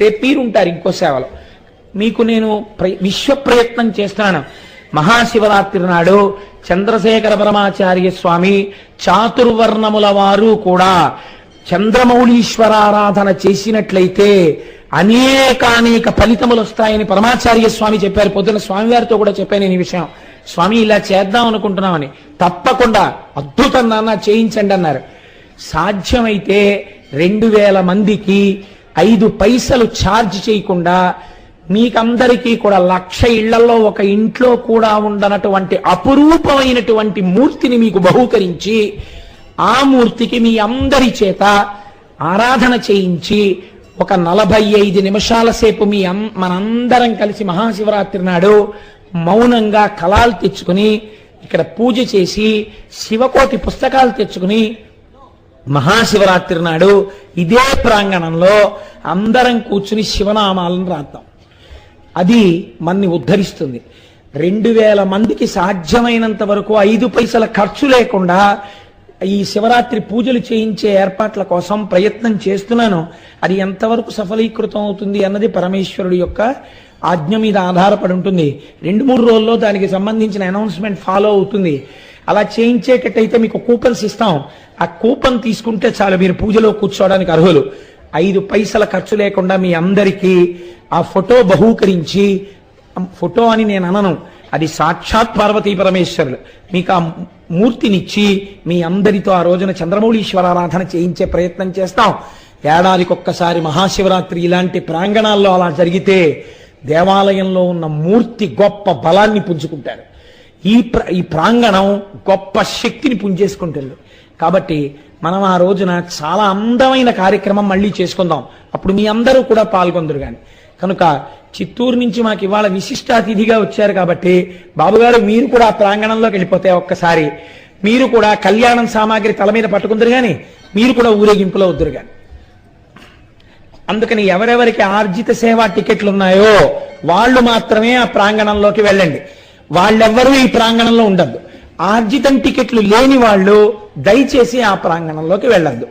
రేపు మీరు ఉంటారు ఇంకో సేవలో. మీకు నేను విశ్వ ప్రయత్నం చేస్తున్నాను మహాశివరాత్రి నాడు చంద్రశేఖర పరమాచార్య స్వామి చాతుర్వర్ణముల వారు కూడా చంద్రమౌళీశ్వరారాధన చేసినట్లయితే అనేకానేక ఫలితములు వస్తాయని పరమాచార్య స్వామి చెప్పారు. పొద్దున స్వామివారితో కూడా చెప్పాను నేను ఈ విషయం. స్వామి ఇలా చేద్దాం అనుకుంటున్నామని. తప్పకుండా అద్భుతం నాన్న చేయించండి అన్నారు. సాధ్యమైతే రెండు వేల మందికి ఐదు పైసలు ఛార్జ్ చేయకుండా మీకందరికీ కూడా లక్ష ఇళ్ళలో ఒక ఇంట్లో కూడా ఉండనటువంటి అపురూపమైనటువంటి మూర్తిని మీకు బహూకరించి ఆ మూర్తికి మీ అందరి చేత ఆరాధన చేయించి ఒక నలభై ఐదు నిమిషాల సేపు మీ అం- మనందరం కలిసి మహాశివరాత్రి నాడు మౌనంగా కళాలు తెచ్చుకుని ఇక్కడ పూజ చేసి శివకోటి పుస్తకాలు తెచ్చుకుని మహాశివరాత్రి నాడు ఇదే ప్రాంగణంలో అందరం కూర్చుని శివనామాలను రాద్దాం. అది మన్ని ఉద్ధరిస్తుంది. రెండు వేల మందికి సాధ్యమైనంత వరకు ఐదు పైసల ఖర్చు లేకుండా ఈ శివరాత్రి పూజలు చేయించే ఏర్పాట్ల కోసం ప్రయత్నం చేస్తున్నాను. అది ఎంతవరకు సఫలీకృతం అవుతుంది అన్నది పరమేశ్వరుడి యొక్క ఆజ్ఞ మీద ఆధారపడి ఉంటుంది. రెండు మూడు రోజుల్లో దానికి సంబంధించిన అనౌన్స్మెంట్ ఫాలో అవుతుంది. అలా చేయించేటట్టయితే మీకు కూపన్స్ ఇస్తాం. ఆ కూపన్ తీసుకుంటే చాలు మీరు పూజలో కూర్చోవడానికి అర్హులు. ఐదు పైసల ఖర్చు లేకుండా మీ అందరికీ ఆ ఫోటో బహూకరించి ఫోటో అని నేను అనను. అది సాక్షాత్ పార్వతీ పరమేశ్వరులు. మీకు ఆ మూర్తినిచ్చి మీ అందరితో ఆ రోజున చంద్రమౌళీశ్వర ఆరాధన చేయించే ప్రయత్నం చేస్తాం. ఏడాదికి ఒక్కసారి మహాశివరాత్రి ఇలాంటి ప్రాంగణాల్లో అలా జరిగితే దేవాలయంలో ఉన్న మూర్తి గొప్ప బలాన్ని పుంజుకుంటారు. ఈ ప్ర ఈ ప్రాంగణం గొప్ప శక్తిని పుంజేసుకుంటుంది. కాబట్టి మనం ఆ రోజున చాలా అందమైన కార్యక్రమం మళ్ళీ చేసుకుందాం. అప్పుడు మీ అందరూ కూడా పాల్గొందరు కానీ కనుక చిత్తూరు నుంచి మాకు ఇవాళ విశిష్ట అతిథిగా వచ్చారు కాబట్టి బాబుగారు మీరు కూడా ఆ ప్రాంగణంలోకి వెళ్ళిపోతే ఒక్కసారి మీరు కూడా కళ్యాణం సామాగ్రి తల మీద పట్టుకుందరు కానీ మీరు కూడా ఊరేగింపులో వద్దురు కానీ అందుకని ఎవరెవరికి ఆర్జిత సేవా టికెట్లు ఉన్నాయో వాళ్ళు మాత్రమే ఆ ప్రాంగణంలోకి వెళ్ళండి. వాళ్ళెవ్వరూ ఈ ప్రాంగణంలో ఉండద్దు. ఆర్జితం టికెట్లు లేని వాళ్ళు దయచేసి ఆ ప్రాంగణంలోకి వెళ్ళద్దు.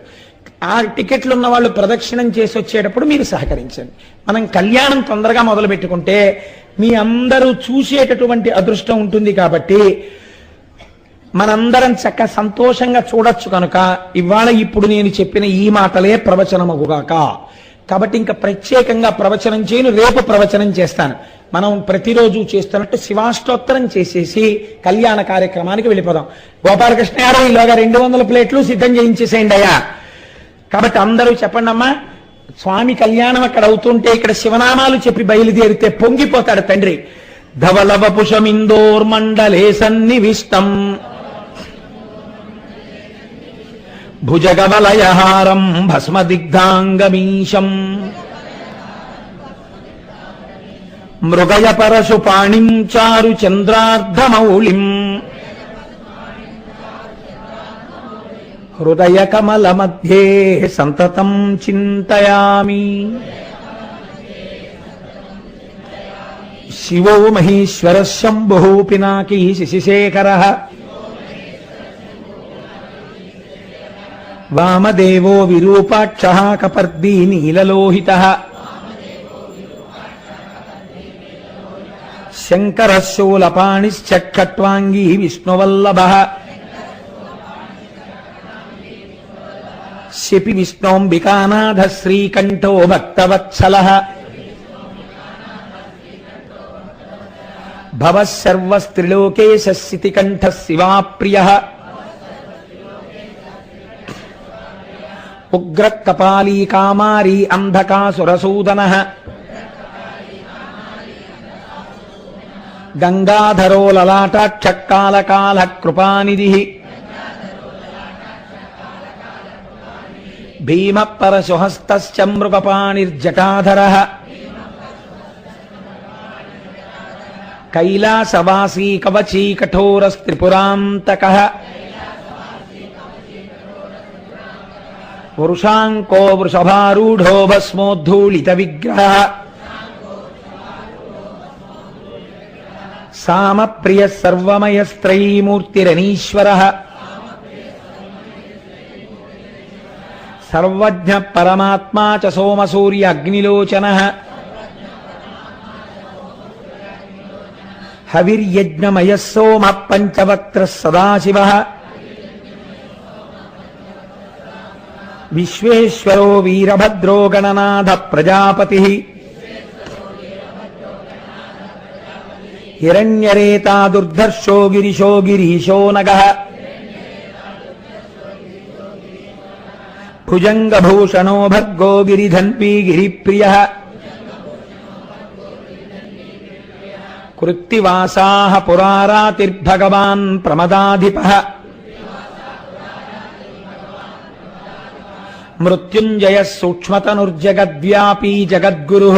ఆ టికెట్లు ఉన్న వాళ్ళు ప్రదక్షిణం చేసి వచ్చేటప్పుడు మీరు సహకరించండి. మనం కళ్యాణం తొందరగా మొదలు పెట్టుకుంటే మీ అందరూ చూసేటటువంటి అదృష్టం ఉంటుంది కాబట్టి మనందరం చక్క సంతోషంగా చూడొచ్చు కనుక ఇవాళ ఇప్పుడు నేను చెప్పిన ఈ మాటలే ప్రవచనమగుగాక. కాబట్టి ఇంకా ప్రత్యేకంగా ప్రవచనం చేయను రేపు ప్రవచనం చేస్తాను. మనం ప్రతిరోజు చేస్తున్నట్టు శివాష్టోత్తరం చేసేసి కళ్యాణ కార్యక్రమానికి వెళ్ళిపోదాం. గోపాలకృష్ణ గారు ఈలోగా రెండు వందల ప్లేట్లు సిద్ధం చేయించేసేయండి అయ్యా. కాబట్టి అందరూ చెప్పండి అమ్మా స్వామి కళ్యాణం అక్కడ అవుతుంటే ఇక్కడ శివనామాలు చెప్పి బయలుదేరితే పొంగిపోతాడు తండ్రి. ధవలవ పుషమిందోర్మండలే సన్నివిష్టం. భుజగవలయహారం భస్మదిగ్ధాంగమీశం. మృగయ పరశు పాణిం చారు చంద్రార్ధమౌళిం. హృదయ కమల మధ్యే సంతతం చింతయామి. శివో మహేశ్వర శంభు పినాకీ శశిశేఖర. వామదేవో విరూపాక్ష కపర్దీ నీలలోహిత. శంకర శూలపాణిశ్చట్వాంగీ విష్ణువల్లభ. శపి విష్ణోంబికానాథ శ్రీకంఠో భక్తవత్సల. భవ సర్వస్త్రిలోకేశ శివాప్రియ. ఉగ్రకపాలీ కామారీ అంధకాసురసూదన. గంగాధరో లలాటాక్షకాలకాల కృపానిధి భీమ పరశుహస్తమృగపాణిర్జటాధర కైలాసవాసీ కవచీ కఠోరస్త్రిపురాంతక వృషాంకో వృషభారూఢో భస్మోద్ధూళిత విగ్రహ సామ ప్రియ సర్వమయస్త్రైమూర్తిరనీశ్వర సర్వజ్ఞ పరమాత్మా చ సోమసూర్య అగ్నిలోచన. హవిర్యజ్ఞమయ సోమ పంచవక్త్ర సదాశివ. విశ్వేశ్వరో వీరభద్రో గణనాథ ప్రజాపతి. హిరణ్యరేతా దుర్ధర్షో గిరిశో గిరీశో నగ భుజంగభూషణో భర్గో గిరిధన్వీ గిరిప్రియ కృత్తివాసా పురారాతిర్భగవాన్ ప్రమదాధిప మృత్యుంజయ సూక్ష్మతనుర్జగద్వ్యాపీ జగద్గురు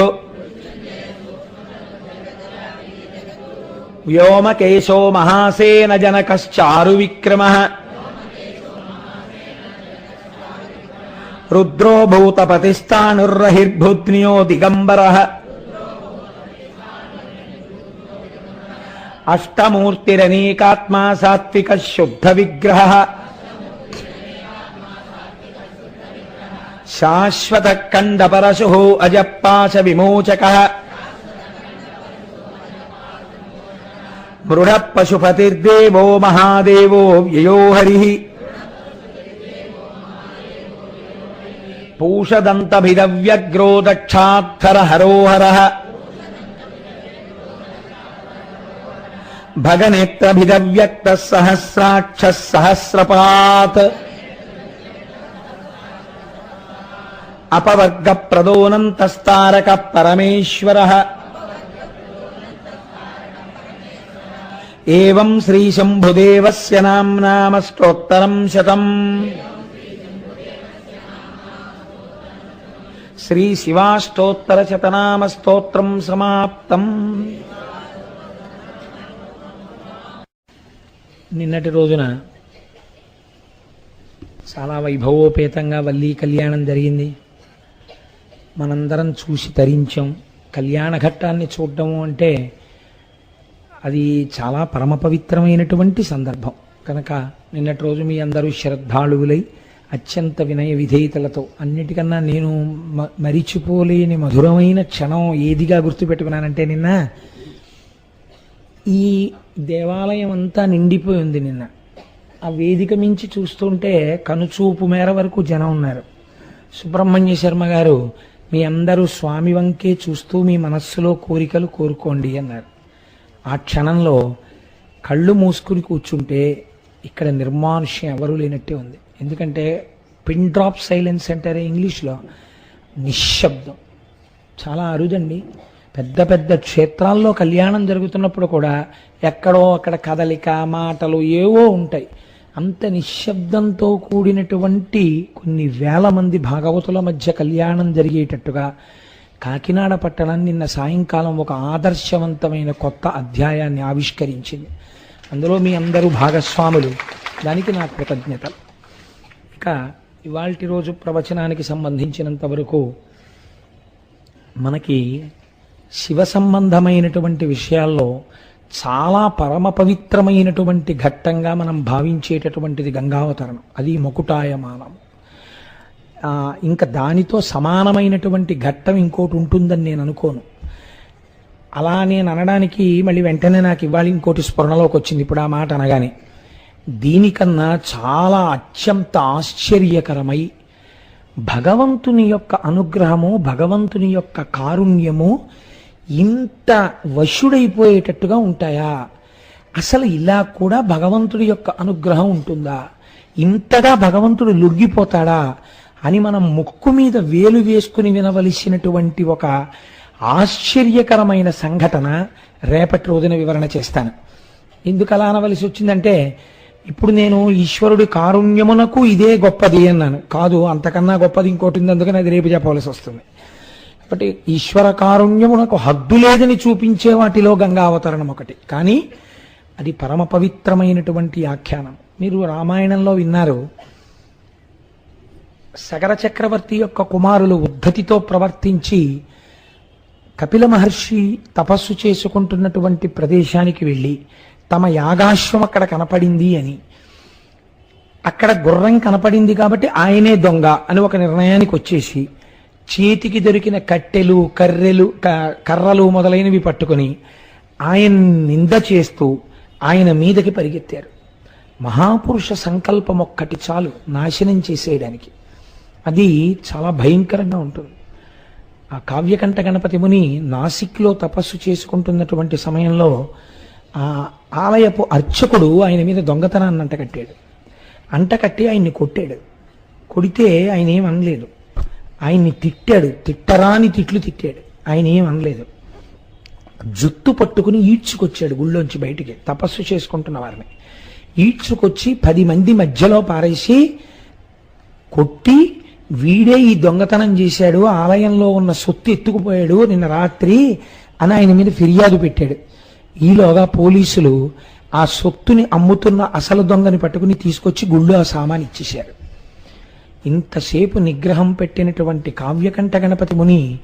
వ్యోమకేశో మహాసేన జనకశ్చారు విక్రమ. రుద్రో భూతపతిస్థానుర్రహిర్భూత్నియో దిగంబర. అష్టమూర్తిరనీకాత్మా సాత్విక శుద్ధ విగ్రహ. శాశ్వత కండపరశు అజపాశ విమోచక. మృఢ పశుపతిర్దేవో మహాదేవో వ్యయో హరి పూషదంతభిదవ్యగ్రో దక్షాక్షర హరోహర భగనేత్రభిదవ్యక్త సహస్రాక్ష సహస్రపాత్ అపవర్గ ప్రదోనంతస్తారక పరమేశ్వర ఏం శ్రీశంభుదేవస్య నామ్నామష్టోత్తరం శతం. శ్రీ శివాష్టోత్తర శతనామ స్తోత్రం సమాప్తం. నిన్నటి రోజున చాలా వైభవోపేతంగా వల్లీ కళ్యాణం జరిగింది. మనందరం చూసి తరించాం. కళ్యాణ ఘట్టాన్ని చూడటము అంటే అది చాలా పరమ పవిత్రమైనటువంటి సందర్భం. కనుక నిన్నటి రోజు మీ అందరూ శ్రద్ధాళువులై అత్యంత వినయ విధేయతలతో అన్నిటికన్నా నేను మ- మరిచిపోలేని మధురమైన క్షణం ఏదిగా గుర్తుపెట్టుకున్నానంటే నిన్న ఈ దేవాలయం అంతా నిండిపోయి ఉంది నిన్న. ఆ వేదిక మించి చూస్తుంటే కనుచూపు మేర వరకు జనం ఉన్నారు. సుబ్రహ్మణ్య శర్మ గారు మీ అందరూ స్వామి వంకే చూస్తూ మీ మనస్సులో కోరికలు కోరుకోండి అన్నారు. ఆ క్షణంలో కళ్ళు మూసుకుని కూర్చుంటే ఇక్కడ నిర్మానుష్యం ఎవరూ లేనట్టే ఉంది. ఎందుకంటే పిన్ డ్రాప్ సైలెన్స్ అంటారే ఇంగ్లీష్లో నిశ్శబ్దం. చాలా అరుదండి. పెద్ద పెద్ద క్షేత్రాల్లో కళ్యాణం జరుగుతున్నప్పుడు కూడా ఎక్కడో అక్కడ కదలిక మాటలు ఏవో ఉంటాయి. అంత నిశ్శబ్దంతో కూడినటువంటి కొన్ని వేల మంది భాగవతుల మధ్య కళ్యాణం జరిగేటట్టుగా కాకినాడ పట్టణం నిన్న సాయంకాలం ఒక ఆదర్శవంతమైన కొత్త అధ్యాయాన్ని ఆవిష్కరించింది. అందులో మీ అందరూ భాగస్వాములు. దానికి నా కృతజ్ఞతలు ఇక ఇవాల్టి రోజు ప్రవచనానికి సంబంధించినంత వరకు మనకి శివ సంబంధమైనటువంటి విషయాల్లో చాలా పరమ పవిత్రమైనటువంటి ఘట్టంగా మనం భావించేటటువంటిది గంగావతరణం. అది మకుటాయమానం. ఇంకా దానితో సమానమైనటువంటి ఘట్టం ఇంకోటి ఉంటుందని నేను అనుకోను. అలా నేను అనడానికి మళ్ళీ వెంటనే నాకు ఇవ్వాలి ఇంకోటి స్ఫురణలోకి వచ్చింది ఇప్పుడు ఆ మాట అనగానే. దీనికన్నా చాలా అత్యంత ఆశ్చర్యకరమై భగవంతుని యొక్క అనుగ్రహము భగవంతుని యొక్క కారుణ్యము ఇంత వశుడైపోయేటట్టుగా ఉంటాయా? అసలు ఇలా కూడా భగవంతుడి యొక్క అనుగ్రహం ఉంటుందా? ఇంతగా భగవంతుడు లొంగిపోతాడా? అని మనం ముక్కు మీద వేలు వేసుకుని వినవలసినటువంటి ఒక ఆశ్చర్యకరమైన సంఘటన రేపటి రోజున వివరణ చేస్తాను. ఎందుకు అలా అనవలసి వచ్చిందంటే ఇప్పుడు నేను ఈశ్వరుడి కారుణ్యమునకు ఇదే గొప్పది అన్నాను. కాదు అంతకన్నా గొప్పది ఇంకోటి ఉంది అందుకని అది రేపు చెప్పవలసి వస్తుంది. కాబట్టి ఈశ్వర కారుణ్యమునకు హద్దు లేదని చూపించే వాటిలో గంగా అవతరణం ఒకటి. కానీ అది పరమ పవిత్రమైనటువంటి ఆఖ్యానం. మీరు రామాయణంలో విన్నారు సగర చక్రవర్తి యొక్క కుమారులు ఉద్ధతితో ప్రవర్తించి కపిల మహర్షి తపస్సు చేసుకుంటున్నటువంటి ప్రదేశానికి వెళ్ళి తమ యాగాశ్వం అక్కడ కనపడింది అని. అక్కడ గుర్రం కనపడింది కాబట్టి ఆయనే దొంగ అని ఒక నిర్ణయానికి వచ్చేసి చేతికి దొరికిన కట్టెలు కర్రెలు క- కర్రలు మొదలైనవి పట్టుకొని ఆయన నింద చేస్తూ ఆయన మీదకి పరిగెత్తారు. మహాపురుష సంకల్పం ఒక్కటి చాలు నాశనం చేసేయడానికి. అది చాలా భయంకరంగా ఉంటుంది. ఆ కావ్యకంఠ గణపతి ముని నాసిక్లో తపస్సు చేసుకుంటున్నటువంటి సమయంలో ఆ ఆలయపు అర్చకుడు ఆయన మీద దొంగతనాన్ని అంటకట్టాడు అంటకట్టి ఆయన్ని కొట్టాడు. కొడితే ఆయన ఏం అనలేదు. ఆయన్ని తిట్టాడు. తిట్టరాని తిట్లు తిట్టాడు. ఆయన ఏం అనలేదు. జుత్తు పట్టుకుని ఈడ్చుకొచ్చాడు గుళ్ళోంచి బయటికి. తపస్సు చేసుకుంటున్న వారిని. ఈడ్చుకొచ్చి పది మంది మధ్యలో పారేసి కొట్టి వీడే ఈ దొంగతనం చేశాడు ఆలయంలో ఉన్న సొత్తు ఎత్తుకుపోయాడు నిన్న రాత్రి అని ఆయన మీద ఫిర్యాదు పెట్టాడు. ఈలోగా పోలీసులు ఆ సొత్తుని అమ్ముతున్న అసలు దొంగని పట్టుకుని తీసుకొచ్చి గుళ్ళు ఆ సామాన్ ఇచ్చేశారు. ఇంతసేపు నిగ్రహం పెట్టినటువంటి కావ్యకంఠ గణపతి ముని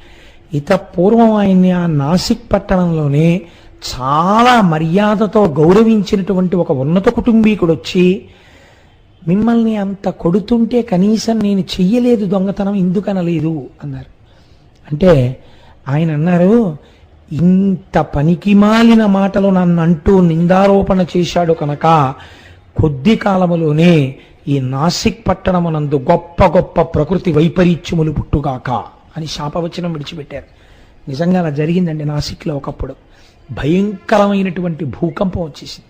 ఇత పూర్వం ఆయన్ని ఆ నాసిక్ పట్టణంలోనే చాలా మర్యాదతో గౌరవించినటువంటి ఒక ఉన్నత కుటుంబీకుడు వచ్చి మిమ్మల్ని అంత కొడుతుంటే కనీసం నేను చెయ్యలేదు దొంగతనం ఎందుకనలేదు అన్నారు. అంటే ఆయన అన్నారు ఇంత పనికి మాలిన మాటలు నన్ను అంటూ నిందారోపణ చేశాడు కనుక కొద్ది కాలములోనే ఈ నాసిక్ పట్టణమునందు గొప్ప గొప్ప ప్రకృతి వైపరీత్యములు పుట్టుగాక అని శాపవచనం విడిచిపెట్టారు. నిజంగా అలా జరిగిందండి నాసిక్లో ఒకప్పుడు. భయంకరమైనటువంటి భూకంపం వచ్చేసింది.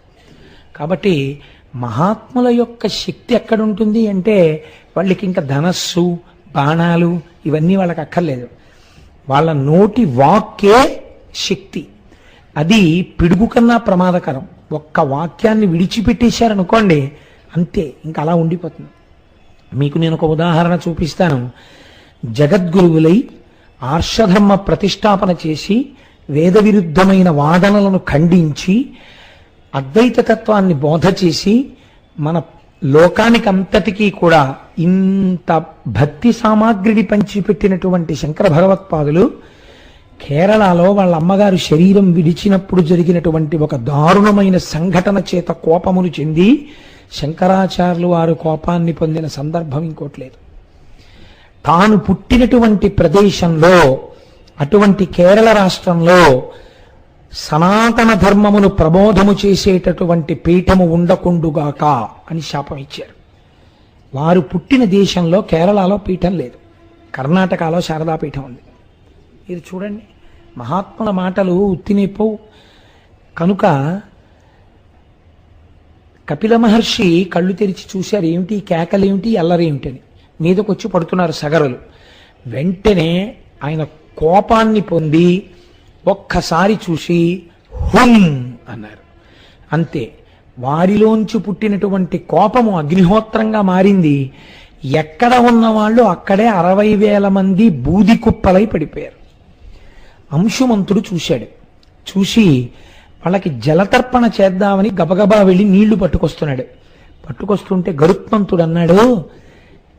కాబట్టి మహాత్ముల యొక్క శక్తి ఎక్కడుంటుంది అంటే వాళ్ళకి ఇంకా ధనస్సు బాణాలు ఇవన్నీ వాళ్ళకి అక్కర్లేదు. వాళ్ళ నోటి వాక్కే శక్తి. అది పిడుగు కన్నా ప్రమాదకరం. ఒక్క వాక్యాన్ని విడిచిపెట్టేశారనుకోండి అంతే ఇంకా అలా ఉండిపోతుంది. మీకు నేను ఒక ఉదాహరణ చూపిస్తాను. జగద్గురువులై ఆర్షధర్మ ప్రతిష్టాపన చేసి వేద విరుద్ధమైన వాదనలను ఖండించి అద్వైత తత్వాన్ని బోధ చేసి మన లోకానికి అంతటికీ కూడా ఇంత భక్తి సామాగ్రిని పంచిపెట్టినటువంటి శంకర భగవత్పాదులు కేరళలో వాళ్ళ అమ్మగారు శరీరం విడిచినప్పుడు జరిగినటువంటి ఒక దారుణమైన సంఘటన చేత కోపమును చెంది శంకరాచార్యులు వారు కోపాన్ని పొందిన సందర్భం ఇంకోట్లేదు. తాను పుట్టినటువంటి ప్రదేశంలో అటువంటి కేరళ రాష్ట్రంలో సనాతన ధర్మమును ప్రబోధము చేసేటటువంటి పీఠము ఉండకుండుగాక అని శాపం ఇచ్చారు. వారు పుట్టిన దేశంలో కేరళలో పీఠం లేదు. కర్ణాటకలో శారదా పీఠం ఉంది. ఇది చూడండి. మహాత్ముల మాటలు ఉత్తినిపోవు కనుక కపిల మహర్షి కళ్ళు తెరిచి చూశారు. ఏమిటి? కేకలేమిటి అల్లరేమిటని మీదకొచ్చి పడుతున్నారు సగరులు. వెంటనే ఆయన కోపాన్ని పొంది ఒక్కసారి చూసి హుం అన్నారు. అంతే వారిలోంచి పుట్టినటువంటి కోపము అగ్నిహోత్రంగా మారింది. ఎక్కడ ఉన్న వాళ్ళు అక్కడే అరవై వేల మంది బూది కుప్పలై పడిపోయారు. అంశుమంతుడు చూశాడు. చూసి వాళ్ళకి జలతర్పణ చేద్దామని గబగబా వెళ్ళి నీళ్ళు పట్టుకొస్తున్నాడు. పట్టుకొస్తుంటే గరుత్మంతుడు అన్నాడు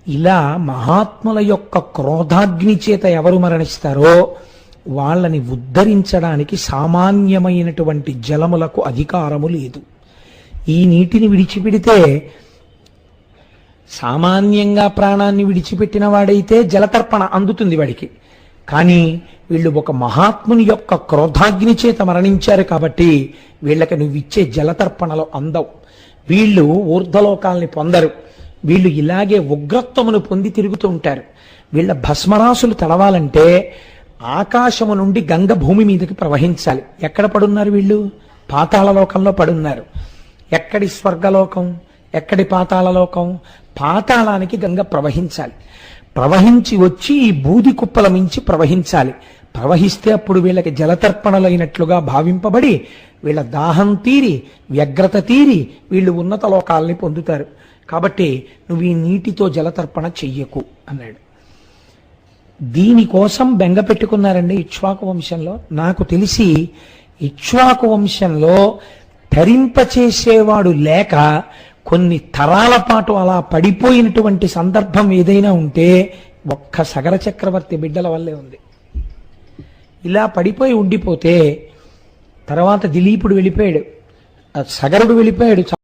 ఇలా మహాత్ముల యొక్క క్రోధాగ్ని చేత ఎవరు మరణిస్తారో వాళ్ళని ఉద్ధరించడానికి సామాన్యమైనటువంటి జలములకు అధికారము లేదు. ఈ నీటిని విడిచిపెడితే సామాన్యంగా ప్రాణాన్ని విడిచిపెట్టిన వాడైతే జలతర్పణ అందుతుంది వాడికి. కానీ వీళ్ళు ఒక మహాత్ముని యొక్క క్రోధాగ్ని చేత మరణించారు కాబట్టి వీళ్ళకి నువ్వు ఇచ్చే జలతర్పణలో అందవు వీళ్ళు ఊర్ధలోకాల్ని పొందరు. వీళ్ళు ఇలాగే ఉగ్రత్వమును పొంది తిరుగుతూ ఉంటారు. వీళ్ళ భస్మరాసులు తడవాలంటే ఆకాశము నుండి గంగ భూమి మీదకి ప్రవహించాలి. ఎక్కడ పడున్నారు వీళ్ళు? పాతాళ లోకంలో పడున్నారు. ఎక్కడి స్వర్గలోకం? ఎక్కడి పాతాళలోకం పాతాళానికి గంగ ప్రవహించాలి. ప్రవహించి వచ్చి ఈ బూది కుప్పల మించి ప్రవహించాలి. ప్రవహిస్తే అప్పుడు వీళ్ళకి జలతర్పణలైనట్లుగా భావింపబడి వీళ్ళ దాహం తీరి వ్యగ్రత తీరి వీళ్ళు ఉన్నత లోకాలని పొందుతారు. కాబట్టి నువ్వు ఈ నీటితో జలతర్పణ చెయ్యకు అన్నాడు. దీనికోసం బెంగ పెట్టుకున్నారండి ఇక్ష్వాకు వంశంలో. నాకు తెలిసి ఇక్ష్వాకు వంశంలో ధరింపచేసేవాడు లేక కొన్ని తరాల పాటు అలా పడిపోయినటువంటి సందర్భం ఏదైనా ఉంటే ఒక్క సగర చక్రవర్తి బిడ్డల వల్లే ఉంది. ఇలా పడిపోయి ఉండిపోతే తర్వాత దిలీపుడు వెళ్ళిపోయాడు. సగరుడు వెళ్ళిపోయాడు.